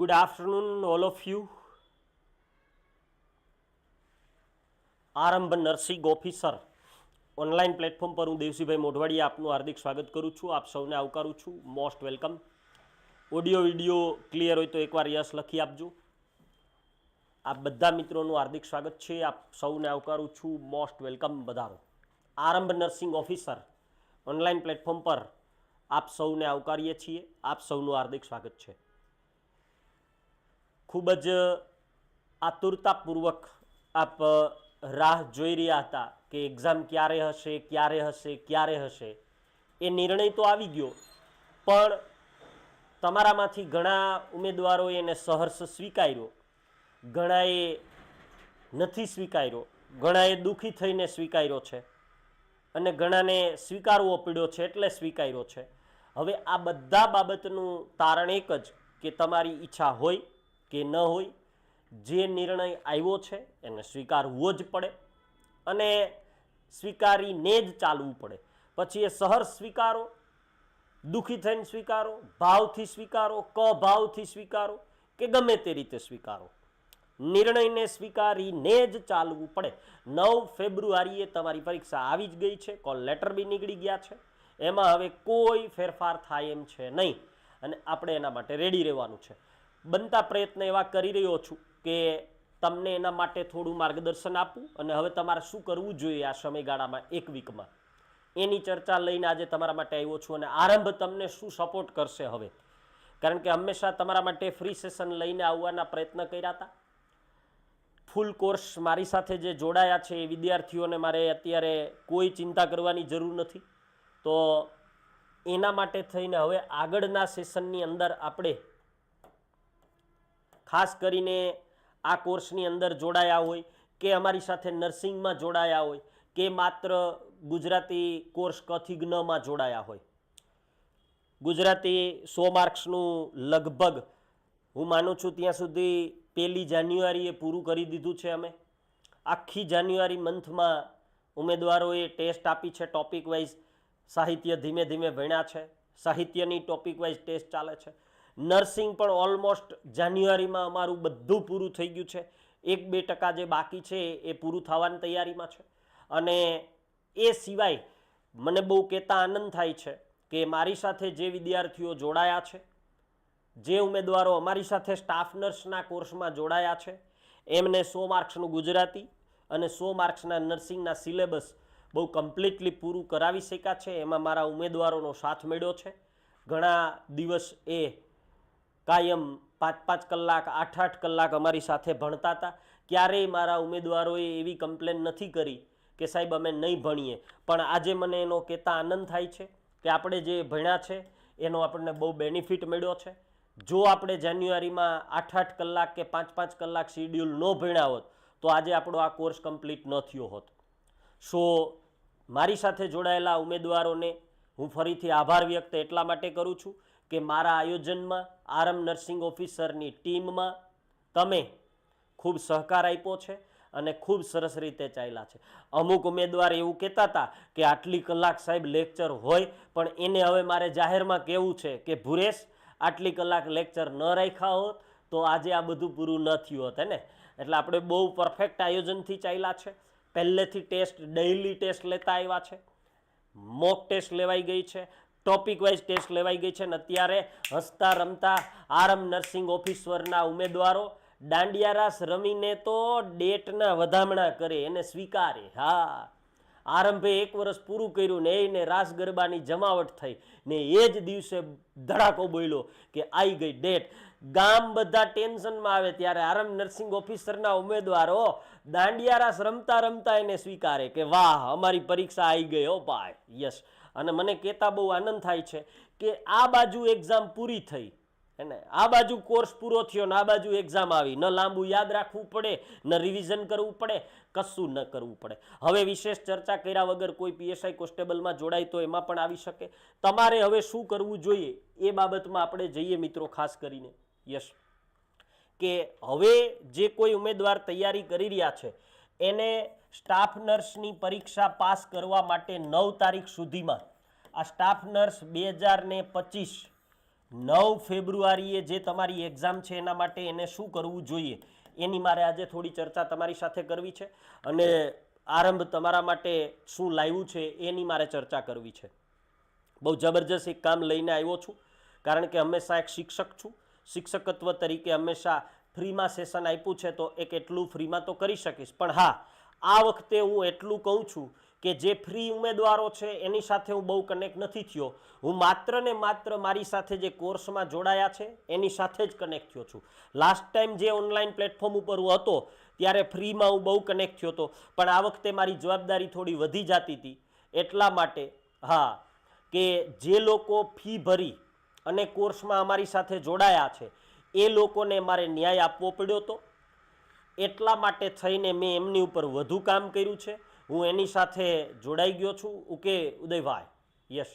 Good afternoon all of you Aarambh nursing officer online platform પર હું દેવસીભાઈ મોઢવાડીએ આપનું હાર્દિક સ્વાગત કરું છું. આપ સૌને આવકારું છું. Most welcome audio video clear હોય તો એકવાર યસ લખી આપજો. આપ બધા મિત્રોનું હાર્દિક સ્વાગત છે. આપ સૌને આવકારું છું. મોસ્ટ વેલકમ વધારો આરંભ નર્સિંગ ઓફિસર ઓનલાઈન પ્લેટફોર્મ પર આપ સૌને આવકારીએ છીએ. આપ સૌનું હાર્દિક સ્વાગત છે. ખૂબ જ આતુરતાપૂર્વક આપ રાહ જોઈ રહ્યા હતા કે એક્ઝામ ક્યારે હશે ક્યારે હશે ક્યારે હશે. એ નિર્ણય તો આવી ગયો, પણ તમારામાંથી ઘણા ઉમેદવારોએ એને સહર્ષ સ્વીકાર્યો. ઘણાએ નથી સ્વીકાર્યો. ઘણાએ દુઃખી થઈને સ્વીકાર્યો છે. અને ઘણાને સ્વીકારવો પડ્યો છે એટલે સ્વીકાર્યો છે. હવે આ બધા બાબતનું તારણ એક જ કે તમારી ઈચ્છા હોય કે ન હોય, જે નિર્ણય આવ્યો છે એને સ્વીકારવો જ પડે અને સ્વીકારીને જ ચાલવું પડે. પછી એ સહર સ્વીકારો, દુઃખી થઈને સ્વીકારો, ભાવથી સ્વીકારો ક ભાવથી સ્વીકારો કે ગમે તે રીતે સ્વીકારો. નિર્ણયને સ્વીકારીને જ ચાલવું પડે. નવ ફેબ્રુઆરીએ તમારી પરીક્ષા આવી જ ગઈ છે, કોલ લેટર બી નીકળી ગયા છે. એમાં હવે કોઈ ફેરફાર થાય એમ છે નહીં. અને આપણે એના માટે રેડી રહેવાનું છે. બનતા પ્રયત્ન એવા કરી રહ્યો છું કે તમને એના માટે થોડું માર્ગદર્શન આપું અને હવે તમારે શું કરવું જોઈએ આ સમયગાળામાં એક વીકમાં એની ચર્ચા લઈને આજે તમારા માટે આવ્યો છું અને આરંભ તમને શું સપોર્ટ કરશે હવે? કારણ કે હંમેશા તમારા માટે ફ્રી સેશન લઈને આવવાના પ્રયત્ન કર્યા હતા. ફૂલ કોર્સ મારી સાથે જે જોડાયા છે એ વિદ્યાર્થીઓને મારે અત્યારે કોઈ ચિંતા કરવાની જરૂર નથી. તો એના માટે થઈને હવે આગળના સેશનની અંદર આપણે ખાસ કરીને આ કોર્સની અંદર જોડાયા હોય કે અમારી સાથે નર્સિંગમાં જોડાયા હોય કે માત્ર ગુજરાતી કોર્સ કથિજ્ઞમાં જોડાયા હોય. ગુજરાતી સો માર્ક્સનું લગભગ હું માનું છું ત્યાં સુધી પહેલી જાન્યુઆરીએ પૂરું કરી દીધું છે અમે. આખી જાન્યુઆરી મંથમાં ઉમેદવારોએ ટેસ્ટ આપી છે, ટોપિક વાઇઝ સાહિત્ય ધીમે ધીમે ભણ્યા છે. સાહિત્યની ટોપિક વાઇઝ ટેસ્ટ ચાલે છે. નર્સિંગ પણ ઓલમોસ્ટ જાન્યુઆરીમાં અમારું બધું પૂરું થઈ ગયું છે. એક બે ટકા જે બાકી છે એ પૂરું થવાની તૈયારીમાં છે. અને એ સિવાય મને બહુ કહેતા આનંદ થાય છે કે મારી સાથે જે વિદ્યાર્થીઓ જોડાયા છે, જે ઉમેદવારો અમારી સાથે સ્ટાફ નર્સના કોર્સમાં જોડાયા છે, એમને સો માર્ક્સનું ગુજરાતી અને સો માર્ક્સના નર્સિંગના સિલેબસ બહુ કમ્પ્લીટલી પૂરું કરાવી શક્યા છે. એમાં મારા ઉમેદવારોનો સાથ મળ્યો છે. ઘણા દિવસ એ કાયમ પાંચ પાંચ કલાક, આઠ આઠ કલાક અમારી સાથે ભણતા હતા. ક્યારેય મારા ઉમેદવારોએ એવી કમ્પ્લેન નથી કરી કે સાહેબ, અમે નહીં ભણીએ. પણ આજે મને એનો કહેતા આનંદ થાય છે કે આપણે જે ભણ્યા છે, એનો આપણને બહુ બેનિફિટ મળ્યો છે. જો આપણે જાન્યુઆરીમાં આઠ આઠ કલાક કે પાંચ પાંચ કલાક શિડ્યુલ ન ભણ્યા હોત, તો આજે આપણો આ કોર્સ કમ્પ્લીટ ન થયો હોત. સો, મારી સાથે જોડાયેલા ઉમેદવારોને હું ફરીથી આભાર વ્યક્ત એટલા માટે કરું છું. કે મારા આયોજનમાં આરમ નર્સિંગ ઓફિસરની ટીમમાં તમે ખૂબ સહકાર આપ્યો છે અને ખૂબ સરસ રીતે ચાલ્યા છે. અમુક ઉમેદવાર એવું કહેતા હતા કે આટલી કલાક સાહેબ લેક્ચર હોય, પણ એને હવે મારે જાહેરમાં કહેવું છે કે ભુરેશ, આટલી કલાક લેક્ચર ન રાખ્યા હોત તો આજે આ બધું પૂરું ન થયું હોત ને એટલે આપણે બહુ પરફેક્ટ આયોજનથી ચાલ્યા છે. પહેલેથી ટેસ્ટ ડેઇલી ટેસ્ટ લેતા આવ્યા છે. મોક ટેસ્ટ લેવાઈ ગઈ છે. ટોપિક વાઇઝ ટેસ્ટ લેવાઈ ગઈ છે અને અત્યારે હસતા રમતા આરમ નર્સિંગ ઓફિસરના ઉમેદવારો દાંડિયારાસ રમીને તો ડેટના વધામણા કરે, એને સ્વીકારે. હા. આરંભે એક વર્ષ પૂરું કર્યું ને એને રાસ ગરબાની જમાવટ થઈ ને એ જ દિવસે ધડાકો બોલ્યો કે આવી ગઈ ડેટ. ગામ બધા ટેન્શનમાં આવે ત્યારે આરમ નર્સિંગ ઓફિસરના ઉમેદવારો દાંડિયારાસ રમતા રમતા એને સ્વીકારે કે વાહ, અમારી પરીક્ષા આવી ગઈ હો ભાઈ. યસ. અને મને કહેતા બહુ આનંદ થાય છે કે આ બાજુ એક્ઝામ પૂરી થઈ. એને આ બાજુ કોર્સ પૂરો થયો ને આ બાજુ એક્ઝામ આવી. ન લાંબુ યાદ રાખવું પડે, ન રિવિઝન કરવું પડે, કશું ન કરવું પડે. હવે વિશેષ ચર્ચા કર્યા વગર કોઈ પીએસઆઈ કોન્સ્ટેબલમાં જોડાય તો એમાં પણ આવી શકે. તમારે હવે શું કરવું જોઈએ એ બાબતમાં આપણે જઈએ મિત્રો ખાસ કરીને. યસ. કે હવે જે કોઈ ઉમેદવાર તૈયારી કરી રહ્યા છે એને સ્ટાફ નર્સની પરીક્ષા પાસ કરવા માટે નવ તારીખ સુધીમાં. આ સ્ટાફ નર્સ બે હજાર ને પચીસ નવ ફેબ્રુઆરીએ જે તમારી એક્ઝામ છે એના માટે એને શું કરવું જોઈએ, એની મારે આજે થોડી ચર્ચા તમારી સાથે કરવી છે અને આરંભ તમારા માટે શું લાવ્યું છે એની મારે ચર્ચા કરવી છે. બહુ જબરજસ્ત એક કામ લઈને આવ્યો છું, કારણ કે હંમેશા એક શિક્ષક છું. શિક્ષકત્વ તરીકે હંમેશા ફ્રીમાં સેશન આપ્યું છે તો એક એટલું ફ્રીમાં તો કરી શકીશ. પણ હા, આ વખતે હું એટલું કહું છું કે જે ફ્રી ઉમેદવારો છે એની સાથે હું બહુ કનેક્ટ નથી થયો. હું માત્ર ને માત્ર મારી સાથે જે કોર્સમાં જોડાયા છે એની સાથે જ કનેક્ટ થયો છું. લાસ્ટ ટાઈમ જે ઓનલાઈન પ્લેટફોર્મ ઉપર હું હતો, ત્યારે ફ્રીમાં હું બહુ કનેક્ટ થયો હતો. પણ આ વખતે મારી જવાબદારી થોડી વધી જતી હતી. એટલા માટે હા, કે જે લોકો ફી ભરી અને કોર્સમાં અમારી સાથે જોડાયા છે એ લોકોને મારે ન્યાય આપવો પડ્યો હતો એટલા માટે થઈને મેં એમની ઉપર વધુ કામ કર્યું છે. હું એની સાથે જોડાઈ ગયો છું. ઓકે ઉદયભાઈ યસ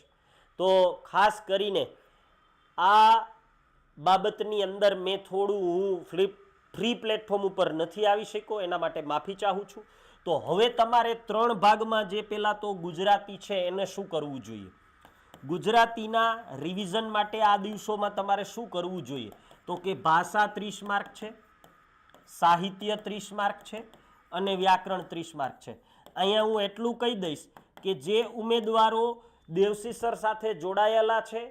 તો ખાસ કરીને આ બાબતની અંદર મેં થોડું હું ફ્લિપ ફ્રી પ્લેટફોર્મ ઉપર નથી આવી શક્યો. એના માટે માફી ચાહું છું. તો હવે તમારે ત્રણ ભાગમાં જે પહેલાં તો ગુજરાતી છે, એને શું કરવું જોઈએ? ગુજરાતીના રિવિઝન માટે આ દિવસોમાં તમારે શું કરવું જોઈએ? તો કે ભાષા ત્રીસ માર્ક છે, સાહિત્ય ત્રીસ માર્ક છે અને વ્યાકરણ ત્રીસ માર્ક છે. અહીંયા હું એટલું કહી દઈશ કે જે ઉમેદવારો દેવસી સર સાથે જોડાયેલા છે,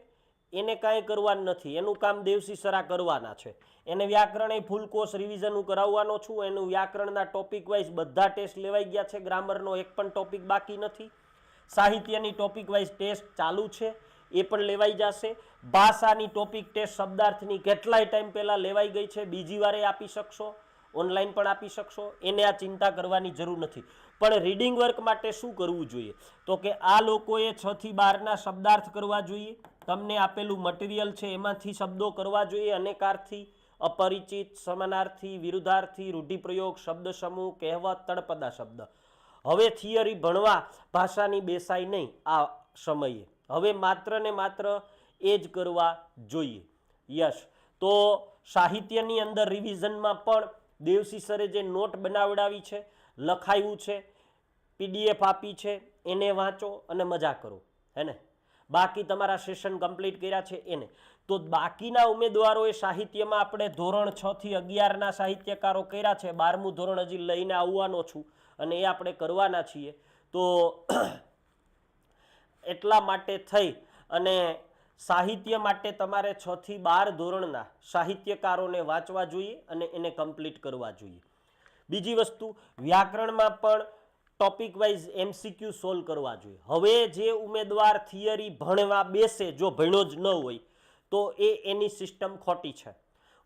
એને કાંઈ કરવાનું નથી. એનું કામ દેવસી સરા કરવાના છે. એને વ્યાકરણ એ ફૂલ કોર્સ રિવિઝન હું કરાવવાનો છું. એનું વ્યાકરણના ટોપિક વાઇઝ બધા ટેસ્ટ લેવાઈ ગયા છે. ગ્રામરનો એક પણ ટોપિક બાકી નથી. સાહિત્યની ટોપિક વાઇઝ ટેસ્ટ ચાલુ છે. એ પણ લેવાઈ જશે. ભાષાની ટોપિક ટેસ્ટ શબ્દાર્થની કેટલાય ટાઈમ પહેલાં લેવાઈ ગઈ છે. બીજી વારે આપી શકશો, ઓનલાઈન પણ આપી શકશો. એને આ ચિંતા કરવાની જરૂર નથી. પણ રીડિંગ વર્ક માટે શું કરવું જોઈએ? તો કે આ લોકોએ છ થી બારના શબ્દાર્થ કરવા જોઈએ. તમને આપેલું મટીરિયલ છે એમાંથી શબ્દો કરવા જોઈએ. અનેકાર્થી અપરિચિત, સમાનાર્થી, વિરુદ્ધાર્થી, રૂઢિપ્રયોગ, શબ્દ સમૂહ, કહેવત, તળપદા શબ્દ. હવે થિયરી ભણવા ભાષાની બેસાય નહીં આ સમયે. હવે માત્ર ને માત્ર એ જ કરવા જોઈએ. યસ તો સાહિત્યની અંદર રિવિઝનમાં પણ દેવસી સરે જે નોટ બનાવડાવી છે, લખાયું છે પીડીએફ આપી છે, એને વાંચો અને મજા કરો. હે ને? બાકી તમારા સેશન કમ્પ્લીટ કર્યા છે એને. તો બાકીના ઉમેદવારોએ સાહિત્યમાં આપણે ધોરણ છ થી અગિયારના સાહિત્યકારો કર્યા છે. બારમું ધોરણ હજી લઈને આવવાનો છું અને એ આપણે કરવાના છીએ. તો એટલા માટે થઈ અને સાહિત્ય માટે તમારે છ થી બાર ધોરણના સાહિત્યકારોને વાંચવા જોઈએ અને એને કમ્પ્લીટ કરવા જોઈએ. બીજી વસ્તુ, વ્યાકરણમાં પણ ટોપિક વાઇઝ એમસીક્યુ સોલ્વ કરવા જોઈએ. હવે જે ઉમેદવાર થિયરી ભણવા બેસે, જો ભણ્યો જ ન હોય, તો એ એની સિસ્ટમ ખોટી છે.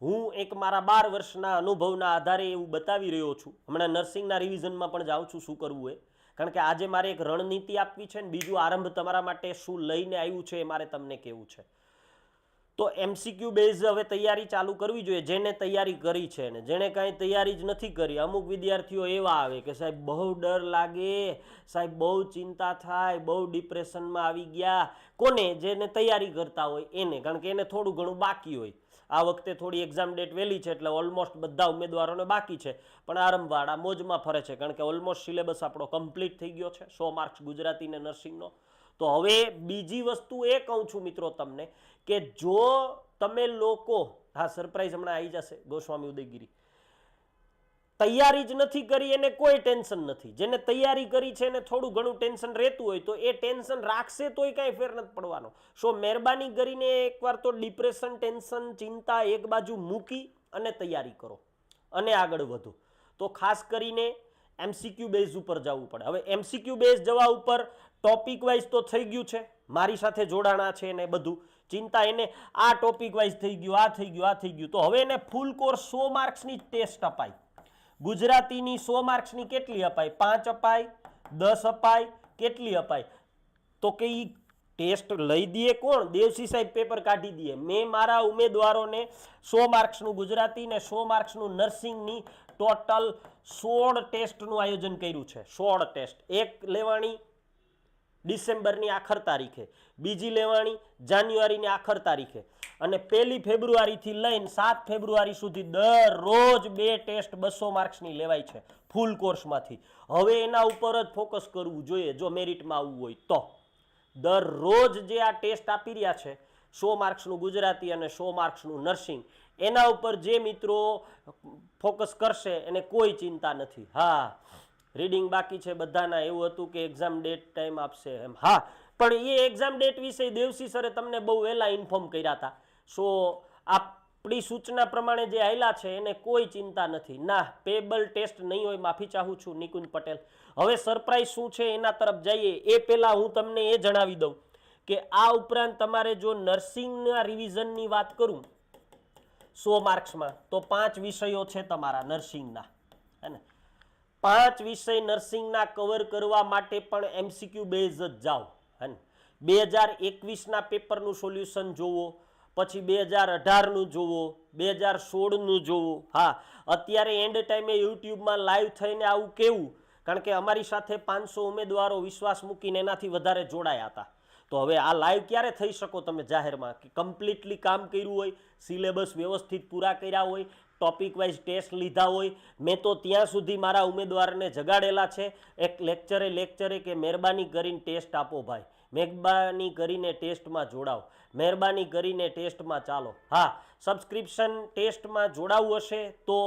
હું એક મારા બાર વર્ષના અનુભવના આધારે એવું બતાવી રહ્યો છું. હમણાં નર્સિંગના રિવિઝનમાં પણ જાઉં છું શું કરવું એ. કારણ કે આજે મારે એક રણનીતિ આપવી છે ને બીજું આરંભ તમારા માટે શું લઈને આવ્યું છે એ મારે તમને કહેવું છે. તો એમસીક્યુ બેઝ હવે તૈયારી ચાલુ કરવી જોઈએ, જેને તૈયારી કરી છે ને, જેણે કાંઈ તૈયારી જ નથી કરી. અમુક વિદ્યાર્થીઓ એવા આવે કે સાહેબ બહુ ડર લાગે, સાહેબ બહુ ચિંતા થાય, બહુ ડિપ્રેશનમાં આવી ગયા. કોને? જેને તૈયારી કરતા હોય એને, કારણ કે એને થોડું ઘણું બાકી હોય. આ વખતે થોડી એક્ઝામ ડેટ વહેલી છે એટલે ઓલમોસ્ટ બધા ઉમેદવારોને બાકી છે. પણ આરંભવાળા મોજમાં ફરે છે, કારણ કે ઓલમોસ્ટ સિલેબસ આપણો કમ્પ્લીટ થઈ ગયો છે, સો માર્ક્સ ગુજરાતી ને નર્સિંગનો તો હવે બીજી વસ્તુ એ કહું છું મિત્રો તમને કે જો તમે લોકો, હા સરપ્રાઈઝ હમણાં આવી જશે, ગોસ્વામી ઉદયગીરી. તૈયારી જ નથી કરી એને કોઈ ટેન્શન નથી. જેને તૈયારી કરી છે એને થોડું ઘણું ટેન્શન રહેતું હોય તો એ ટેન્શન રાખશે તોય કાંઈ ફેર નથી પડવાનો. સો મહેરબાની કરીને એકવાર તો ડિપ્રેશન, ટેન્શન, ચિંતા એક બાજુ મૂકી અને તૈયારી કરો. અને આગળ વધો. તો ખાસ કરીને એમસીક્યુ બેઝ ઉપર જવું પડે. હવે એમસીક્યુ બેઝ જવા ઉપર ટોપિક વાઇઝ તો થઈ ગયું છે. મારી સાથે જોડાણા છે ને બધું. ચિંતા એને આ ટોપિક વાઇઝ થઈ ગયું, આ થઈ ગયું, આ થઈ ગયું. તો હવે એને ફૂલ કોર્સ સો માર્ક્સની ટેસ્ટ અપાય. ગુજરાતીની સો માર્ક્સની કેટલી અપાય પાંચ અપાય દસ અપાય કેટલી અપાય તો કે એ ટેસ્ટ લઈ દઈએ કોણ? દેવસી સાહેબ પેપર કાઢી દઈએ. મેં મારા ઉમેદવારોને સો માર્ક્સનું ગુજરાતી ને સો માર્ક્સનું નર્સિંગની ટોટલ સોળ ટેસ્ટનું આયોજન કર્યું છે. સોળ ટેસ્ટ. એક લેવાણી ડિસેમ્બરની આખર તારીખે, બીજી લેવાણી જાન્યુઆરીની આખર તારીખે. અને પહેલી ફેબ્રુઆરીથી લઈને સાત ફેબ્રુઆરી સુધી દરરોજ બે ટેસ્ટ બસો માર્ક્સની લેવાય છે ફૂલ કોર્સમાંથી. હવે એના ઉપર જ ફોકસ કરવું જોઈએ, જો મેરિટમાં આવવું હોય તો. દરરોજ જે આ ટેસ્ટ આપી રહ્યા છે, સો માર્ક્સનું ગુજરાતી અને સો માર્ક્સનું નર્સિંગ, એના ઉપર જે મિત્રો ફોકસ કરશે, એને કોઈ ચિંતા નથી. હા. રીડિંગ બાકી છે બધાના, એવું હતું કે એક્ઝામ ડેટ ટાઈમ આપશે એમ. હા, પણ એ એક્ઝામ ડેટ વિશે દેવસી સરે તમને બહુ વહેલા ઇન્ફોર્મ કર્યા હતા. સો આપણી સૂચના પ્રમાણે જે આવેલા છે, એને કોઈ ચિંતા નથી. ના પેબલ ટેસ્ટ નહીં હોય, માફી ચાહું છું, નિકુંજ પટેલ. હવે સરપ્રાઈઝ શું છે એના તરફ જઈએ. એ પહેલાં હું તમને એ જણાવી દઉં કે આ ઉપરાંત તમારે જો નર્સિંગના રિવિઝનની વાત કરું, સો માર્ક્સમાં તો પાંચ વિષયો છે તમારા નર્સિંગના. હે ને? પાંચ વિષય નર્સિંગના કવર કરવા માટે પણ એમસીક્યુ બેઝ જ જાઓ. હે બે હજાર એકવીસના પેપરનું સોલ્યુશન જોવો, પછી બે હજાર અઢારનું જોવો, બે હજાર સોળનું જોવો. હા, અત્યારે એન્ડ ટાઈમે યુટ્યુબમાં લાઈવ થઈને આવું કેવું? કારણ કે અમારી સાથે પાંચસો ઉમેદવારો વિશ્વાસ મૂકીને એનાથી વધારે જોડાયા હતા. તો હવે આ લાઈવ ક્યારે થઈ શકો તમે જાહેરમાં? કે કમ્પ્લીટલી કામ કર્યું હોય સિલેબસ વ્યવસ્થિત પૂરા કર્યા હોય ટોપિક વાઇઝ ટેસ્ટ લીધા હોય, મેં તો ત્યાં સુધી મારા ઉમેદવારને જગાડેલા છે. એક લેક્ચરે લેક્ચરે કે મહેરબાની કરીને ટેસ્ટ આપો ભાઈ. મહેરબાની કરીને ટેસ્ટમાં જોડાઓ. મહેરબાની કરીને ટેસ્ટમાં ચાલો. હા સબસ્ક્રિપ્શન ટેસ્ટમાં જોડાવું હશે તો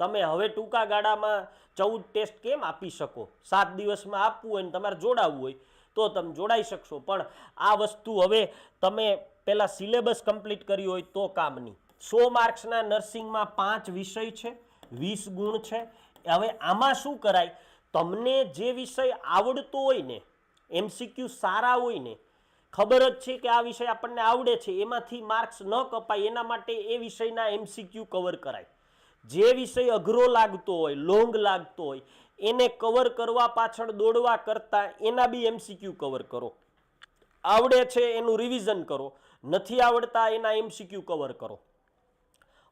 તમે હવે ટૂંકા ગાળામાં ચૌદ ટેસ્ટ કેમ આપી શકો? સાત દિવસમાં આપવું હોય ને તમારે જોડાવવું હોય તો તમે જોડાઈ શકશો. પણ આ વસ્તુ હવે તમે પહેલાં સિલેબસ કમ્પ્લીટ કરી હોય તો કામની સો માર્ક્સના નર્સિંગમાં પાંચ વિષય છે, વીસ ગુણ છે. હવે આમાં શું કરાય? તમને જે વિષય આવડતો હોય ને, એમસીક્યુ સારા હોય ને, ખબર જ છે કે આ વિષય આપણને આવડે છે, એમાંથી માર્ક્સ ન કપાય, એના માટે એ વિષયના એમસીક્યુ કવર કરાય. જે વિષય અઘરો લાગતો હોય, લોંગ લાગતો હોય, એને કવર કરવા પાછળ દોડવા કરતાં એના બી એમસીક્યુ કવર કરો. આવડે છે એનું રિવિઝન કરો, નથી આવડતા એના એમસીક્યુ કવર કરો.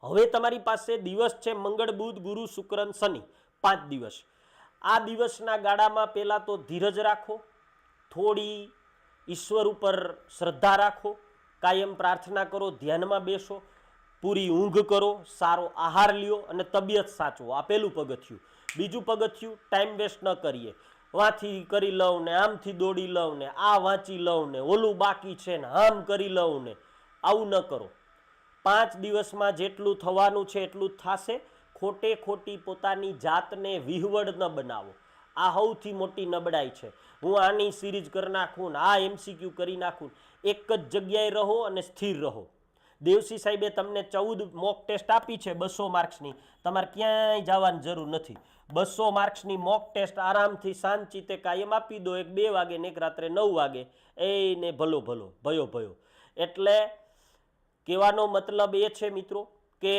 હવે તમારી પાસે દિવસ છે મંગળ, બુધ, ગુરુ, શુક્ર શનિ. પાંચ દિવસ. આ દિવસના ગાળામાં પહેલાં તો ધીરજ રાખો, થોડી ઈશ્વર ઉપર શ્રદ્ધા રાખો, કાયમ પ્રાર્થના કરો, ધ્યાનમાં બેસો, પૂરી ઊંઘ કરો, સારો આહાર લ્યો અને તબિયત સાચવો. આ પહેલું પગથિયું. બીજું પગથિયું ટાઈમ વેસ્ટ ન કરીએ. વાંથી કરી લઉં ને, આમથી દોડી લઉં ને, આ વાંચી લઉં ને, ઓલું બાકી છે ને, આમ કરી લઉં ને, આવું ન કરો. પાંચ દિવસમાં જેટલું થવાનું છે એટલું થશે. ખોટે ખોટી પોતાની જાતને વિહવડ ન બનાવો. આ સૌથી મોટી નબળાઈ છે. હું આની સિરીઝ કરી નાખું આ એમસીક્યુ કરી નાખું એક જ જગ્યાએ રહો અને સ્થિર રહો. દેવસી સાહેબે તમને ચૌદ મોક ટેસ્ટ આપી છે બસો માર્ક્સની. તમારે ક્યાંય જવાની જરૂર નથી. બસો માર્ક્સની મોક ટેસ્ટ આરામથી શાંતિતે કાયમ આપી દો. એક બે વાગે ને એક રાત્રે નવ વાગે. એને ભલો ભલો, ભયો ભયો. એટલે કહેવાનો મતલબ એ છે મિત્રો કે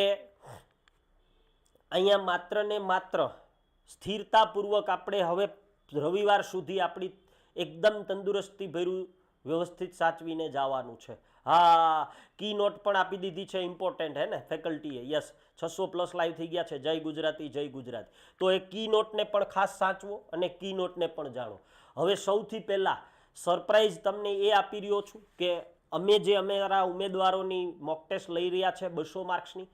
અહીંયા માત્ર ને માત્ર સ્થિરતાપૂર્વક આપણે હવે રવિવાર સુધી આપણી એકદમ તંદુરસ્તી ભર્યું વ્યવસ્થિત સાચવીને જવાનું છે. હા, કી નોટ પણ આપી દીધી છે ઇમ્પોર્ટન્ટ હે ને? ફેકલ્ટીએ યસ છસો પ્લસ લાઈવ થઈ ગયા છે. જય ગુજરાતી જય ગુજરાતી. તો એ કી નોટને પણ ખાસ સાચવો અને કી નોટને પણ જાણો. હવે સૌથી પહેલાં સરપ્રાઈઝ તમને એ આપી રહ્યો છું કે અમે જે અમારા ઉમેદવારોની મોક ટેસ્ટ લઈ રહ્યા છે બસો માર્ક્સની,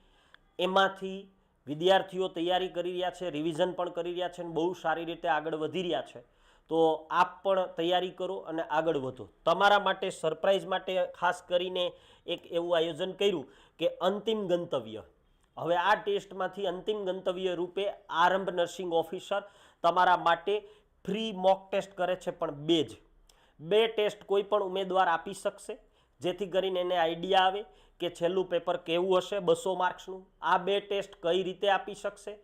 એમાંથી વિદ્યાર્થીઓ તૈયારી કરી રહ્યા છે રિવિઝન પણ કરી રહ્યા છે અને બહુ સારી રીતે આગળ વધી રહ્યા છે. તો આપ પણ તૈયારી કરો અને આગળ વધો. તમારા માટે સરપ્રાઈઝ માટે ખાસ કરીને એક એવું આયોજન કર્યું કે અંતિમ ગંતવ્ય. હવે આ ટેસ્ટમાંથી અંતિમ ગંતવ્ય રૂપે આરંભ નર્સિંગ ઓફિસર તમારા માટે ફ્રી મોક ટેસ્ટ કરે છે પણ બે જ. બે ટેસ્ટ કોઈ પણ ઉમેદવાર આપી શકશે. જેથી કરીને એને આઈડિયા આવે કે છેલ્લું પેપર કેવું હશે, બસો માર્ક્સનું. આ બે ટેસ્ટ કઈ રીતે આપી શકશે?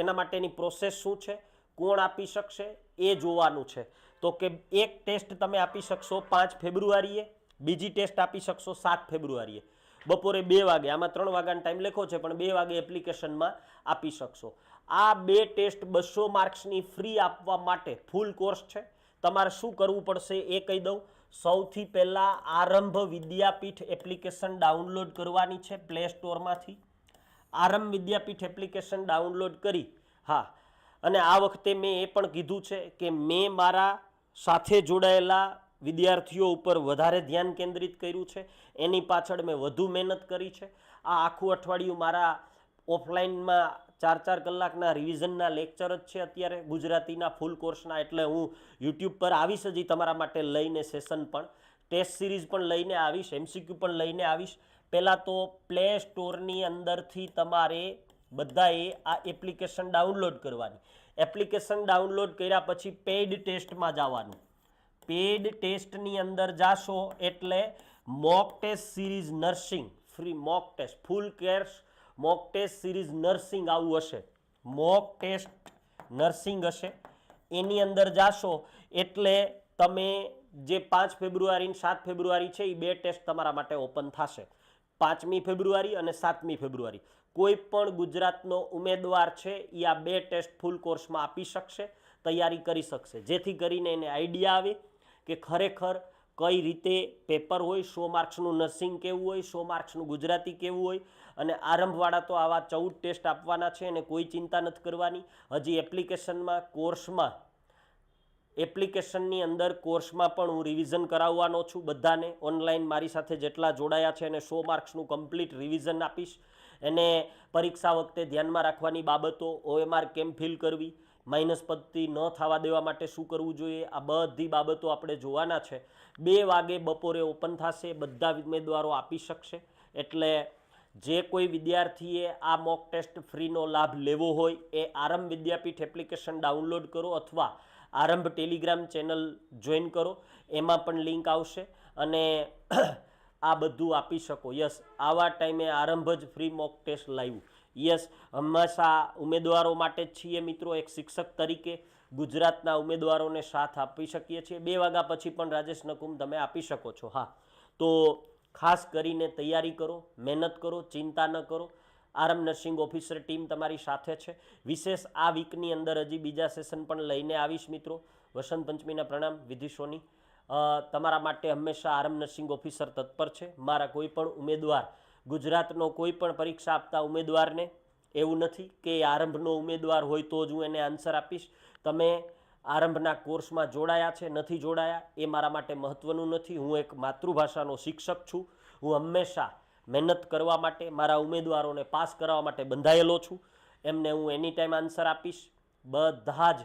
એના માટેની પ્રોસેસ શું છે? કોણ આપી શકશે? એ જોવાનું છે. તો કે એક ટેસ્ટ તમે આપી શકશો પાંચ ફેબ્રુઆરીએ, બીજી ટેસ્ટ આપી શકશો સાત ફેબ્રુઆરીએ. બપોરે બે વાગે, આમાં ત્રણ વાગ્યાનો ટાઈમ લખો છે, પણ બે વાગે એપ્લિકેશનમાં આપી શકશો. આ બે ટેસ્ટ બસો માર્ક્સની ફ્રી આપવા માટે ફૂલ કોર્સ છે. તમારે શું કરવું પડશે એ કહી દઉં. સૌથી પહેલાં આરંભ વિદ્યાપીઠ એપ્લિકેશન ડાઉનલોડ કરવાની છે પ્લે સ્ટોરમાંથી. આરંભ વિદ્યાપીઠ એપ્લિકેશન ડાઉનલોડ કરી. હા, અને આ વખતે મેં એ પણ કીધું છે કે મેં મારા સાથે જોડાયેલા વિદ્યાર્થીઓ ઉપર વધારે ધ્યાન કેન્દ્રિત કર્યું છે. એની પાછળ મેં વધુ મહેનત કરી છે. આ આખું અઠવાડિયું મારા ઓફલાઈનમાં ચાર ચાર કલાકના રિવિઝનના લેક્ચર જ છે અત્યારે ગુજરાતીના ફૂલ કોર્સના એટલે હું યુટ્યુબ પર આવીશ હજી તમારા માટે લઈને સેશન પણ. ટેસ્ટ સિરીઝ પણ લઈને આવીશ એમસીક્યુ પણ લઈને આવીશ. પહેલાં તો પ્લે સ્ટોરની અંદરથી તમારે બધાએ આ એપ્લિકેશન ડાઉનલોડ કરવાની. એપ્લિકેશન ડાઉનલોડ કર્યા પછી પેઇડ ટેસ્ટમાં જવાનું. પેડ ટેસ્ટની અંદર જાશો એટલે mock test series nursing free mock test full course mock test series nursing આવું હશે. મોક ટેસ્ટ નર્સિંગ હશે. એની અંદર જાશો એટલે તમે જે પાંચ ફેબ્રુઆરી સાત ફેબ્રુઆરી છે એ બે ટેસ્ટ તમારા માટે ઓપન થશે. પાંચમી ફેબ્રુઆરી અને સાતમી ફેબ્રુઆરી. કોઈ પણ ગુજરાતનો ઉમેદવાર છે એ આ બે ટેસ્ટ ફૂલ કોર્સમાં આપી શકશે, તૈયારી કરી શકશે. જેથી કરીને એને આઈડિયા આવે કે ખરેખર કઈ રીતે પેપર હોય, સો માર્ક્સનું નર્સિંગ કેવું હોય, સો માર્ક્સનું ગુજરાતી કેવું હોય અને આરંભવાળા તો આવા ચૌદ ટેસ્ટ આપવાના છે અને કોઈ ચિંતા નથી કરવાની. હજી એપ્લિકેશનમાં, કોર્સમાં, એપ્લિકેશનની અંદર કોર્સમાં પણ હું રિવિઝન કરાવવાનો છું બધાને. ઓનલાઈન મારી સાથે જેટલા જોડાયા છે એને સો માર્ક્સનું કમ્પ્લીટ રિવિઝન આપીશ. એને પરીક્ષા વખતે ધ્યાનમાં રાખવાની બાબતો, ઓએમઆર કેમ ફિલ કરવી માઇનસ પદ્ધતિ ન થવા દેવા માટે શું કરવું જોઈએ? આ બધી બાબતો આપણે જોવાના છે. બે વાગે બપોરે ઓપન થશે, બધા ઉમેદવારો આપી શકશે. એટલે જે કોઈ વિદ્યાર્થીએ આ મોક ટેસ્ટ ફ્રીનો લાભ લેવો હોય, એ આરંભ વિદ્યાપીઠ એપ્લિકેશન ડાઉનલોડ કરો અથવા આરંભ ટેલિગ્રામ ચેનલ જોઈન કરો. એમાં પણ લિંક આવશે અને આ બધું આપી શકો. યસ, આવા ટાઈમે આરંભ જ ફ્રી મોક ટેસ્ટ લાવ્યું યસ, હંમેશા ઉમેદવારો માટે જ છીએ મિત્રો એક શિક્ષક તરીકે. ગુજરાતના ઉમેદવારોને સાથ આપી શકીએ છીએ. બે વાગ્યા પછી પણ રાજેશ નકુમ તમે આપી શકો છો. હા. તો ખાસ કરીને તૈયારી કરો, મહેનત કરો, ચિંતા ન કરો. આરમ નર્સિંગ ઓફિસર ટીમ તમારી સાથે છે. વિશેષ આ વીકની અંદર હજી બીજા સેશન પણ લઈને આવીશ મિત્રો. વસંત પંચમીના પ્રણામ વિધિશોની તમારા માટે હંમેશા આરમ નર્સિંગ ઓફિસર તત્પર છે. મારા કોઈ પણ ઉમેદવાર ગુજરાતનો કોઈ પણ પરીક્ષા આપતા ઉમેદવારને એવું નથી કે આરંભનો ઉમેદવાર હોય તો જ હું એને આન્સર આપીશ. તમે આરંભના કોર્સમાં જોડાયા છે, નથી જોડાયા, એ મારા માટે મહત્ત્વનું નથી. હું એક માતૃભાષાનો શિક્ષક છું. હું હંમેશા મહેનત કરવા માટે, મારા ઉમેદવારોને પાસ કરવા માટે બંધાયેલો છું. એમને હું એની ટાઈમ આન્સર આપીશ. બધા જ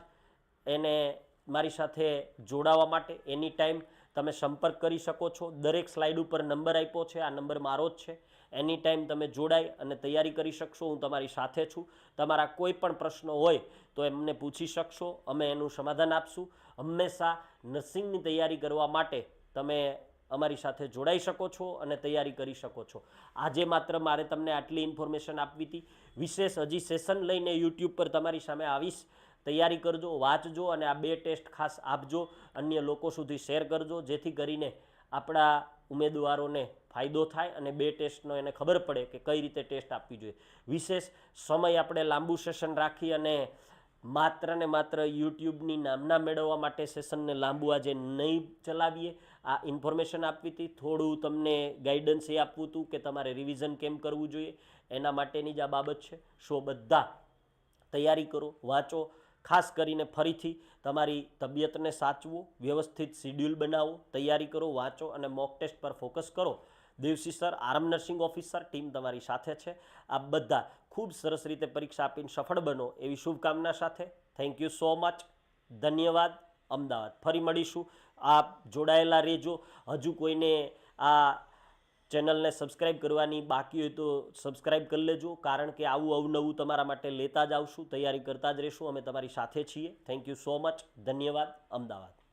એને મારી સાથે જોડાવા માટે એની ટાઈમ તમે સંપર્ક કરી શકો છો. દરેક સ્લાઇડ ઉપર નંબર આપ્યો છે. આ નંબર મારો જ છે. એની ટાઈમ તમે જોડાઈ અને તૈયારી કરી શકશો, હું તમારી સાથે છું. તમારા કોઈ પણ પ્રશ્નો હોય તો એમને પૂછી શકશો, અમે એનું સમાધાન આપશું. હંમેશા નર્સિંગની તૈયારી કરવા માટે તમે અમારી સાથે જોડાઈ શકો છો અને તૈયારી કરી શકો છો. આજે માત્ર મારે તમને આટલી ઇન્ફોર્મેશન આપવી હતી. વિશેષ હજી સેશન લઈને યુટ્યુબ પર તમારી સામે આવીશ. તૈયારી કરજો, વાંચજો અને આ બે ટેસ્ટ ખાસ આપજો. અન્ય લોકો સુધી શેર કરજો, જેથી કરીને આપણા ઉમેદવારોને ફાયદો થાય અને બે ટેસ્ટનો એને ખબર પડે કે કઈ રીતે ટેસ્ટ આપવી જોઈએ. વિશેષ સમય આપણે લાંબુ સેશન રાખી અને માત્ર ને માત્ર યુટ્યુબની નામના મેળવવા માટે સેશનને લાંબુ આજે નહીં ચલાવીએ. આ ઇન્ફોર્મેશન આપવી હતી. થોડું તમને ગાઈડન્સ એ આપવું હતું કે તમારે રિવિઝન કેમ કરવું જોઈએ. એના માટેની જ આ બાબત છે. શો બધા તૈયારી કરો, વાંચો ખાસ કરીને ફરીથી તમારી તબિયતને સાચવો, વ્યવસ્થિત શિડ્યુલ બનાવો, તૈયારી કરો, વાંચો અને મોક ટેસ્ટ પર ફોકસ કરો. દેવસી સર, આરામ નર્સિંગ ઓફિસર, ટીમ તમારી સાથે છે. આ બધા ખૂબ સરસ રીતે પરીક્ષા આપીને સફળ બનો એવી શુભકામના સાથે. થેન્ક યુ સો મચ ધન્યવાદ. અમદાવાદ. ફરી મળીશું. આપ જોડાયેલા રહેજો. હજુ કોઈને આ ચેનલને સબસ્ક્રાઇબ કરવાની બાકી હોય તો સબસ્ક્રાઇબ કરી લેજો, કારણ કે આવું અવનવું તમારા માટે લેતા જ આવશું, તૈયારી કરતા જ રહીશું, અમે તમારી સાથે છીએ. થેન્ક યુ સો મચ ધન્યવાદ. અમદાવાદ.